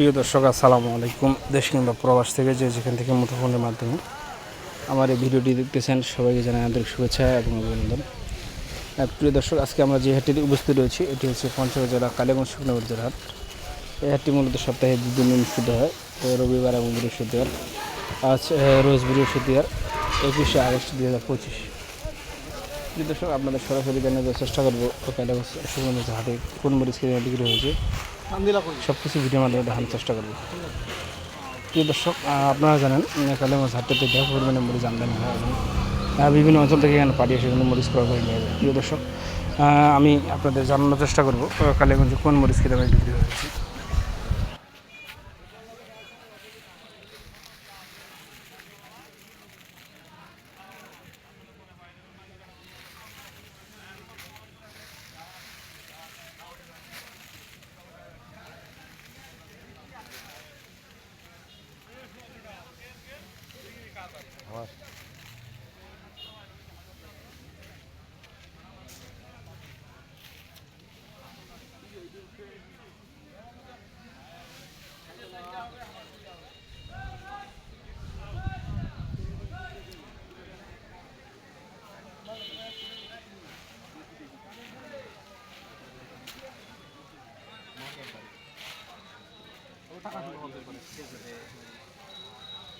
প্রিয় দর্শক, আসসালামু আলাইকুম। দেশ কিংবা প্রবাস থেকে যে যেখান থেকে মুঠোফোনের মাধ্যমে আমার এই ভিডিওটি দেখতেছেন, সবাইকে জানাই আন্তরিক শুভেচ্ছা এবং অভিনন্দন। প্রিয় দর্শক, আজকে আমরা যে হাটটিতে উপস্থিত রয়েছি, এটি হচ্ছে পঞ্চগড় জেলা কালীগঞ্জ শুকনগর হাট। এই হাটটি মূলত সপ্তাহে দুদিন অনুষ্ঠিত হয় রবিবার এবং বৃহস্পতিবার। আজ রোজ বৃহস্পতিবার, একুশে আগস্ট দুই হাজার পঁচিশ। প্রিয় দর্শক, আপনাদের সরাসরি জানার চেষ্টা করব কালীগঞ্জ শুকনগর হাটে কোন মরিচ বিক্রি হয়েছে সব কিছু ভিডিওর মাধ্যমে দেখানোর চেষ্টা করব। প্রিয় দর্শক আপনারা জানেন কালেমাস হাটটিতে ব্যাপক পরিমাণে মরিচ আমদানি হয়। এবং বিভিন্ন অঞ্চল থেকে এখানে পাঠিয়ে সেখানে মরিচ ক্রয় করে নিয়ে যায়। প্রিয় দর্শক আমি আপনাদের জানানোর চেষ্টা করব কালীগঞ্জে কোন মরিচ কী দামে বিক্রি হয়েছে। টাকা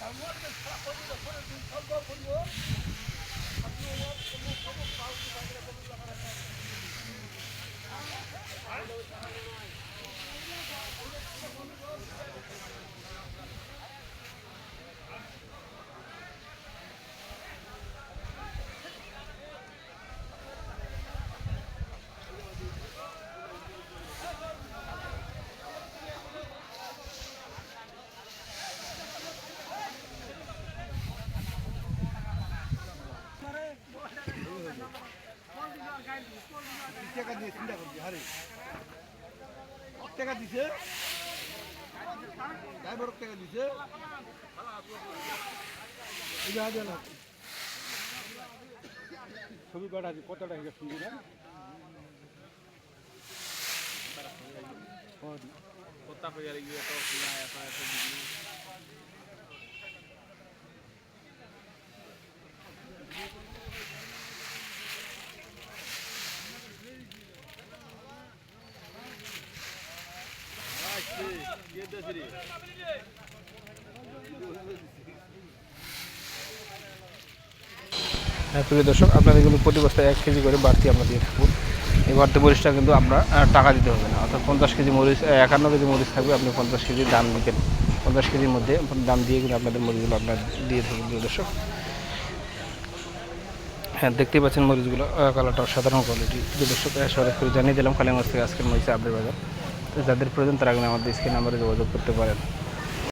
সম্ভব হলেও আপনি কোনো কোনো পাওয়া দিয়ে চিন্তা করছি হারে টাকা দিছে ড্রাইভার টাকা দিছে। ছবি কটা কত টাকা শুনবি না Kota ko yari gitu প্রিয় দর্শক, আপনাদের কিন্তু প্রতি বস্তায় এক কেজি করে বাড়তি আমরা দিয়ে থাকব। এই বাড়তি মরিচটা কিন্তু আমরা টাকা দিতে হবে না। অর্থাৎ পঞ্চাশ কেজি মরিচ একান্ন কেজি মরিচ থাকবে, আপনি পঞ্চাশ কেজি দাম দিবেন পঞ্চাশ কেজির মধ্যে দাম দিয়ে কিন্তু আপনাদের মরিচগুলো আপনার দিয়ে থাকবেন, প্রিয় দর্শক। হ্যাঁ দেখতেই পাচ্ছেন মরিচগুলো কালারটা সাধারণ কোয়ালিটি প্রিয় দর্শক সরাসরি জানিয়ে দিলাম কালিমাস থেকে আজকের মরিচে আপডেট বাজার। যাদের প্রয়োজন তারা আমাদের স্ক্রিন নাম্বারে যোগাযোগ করতে পারেন।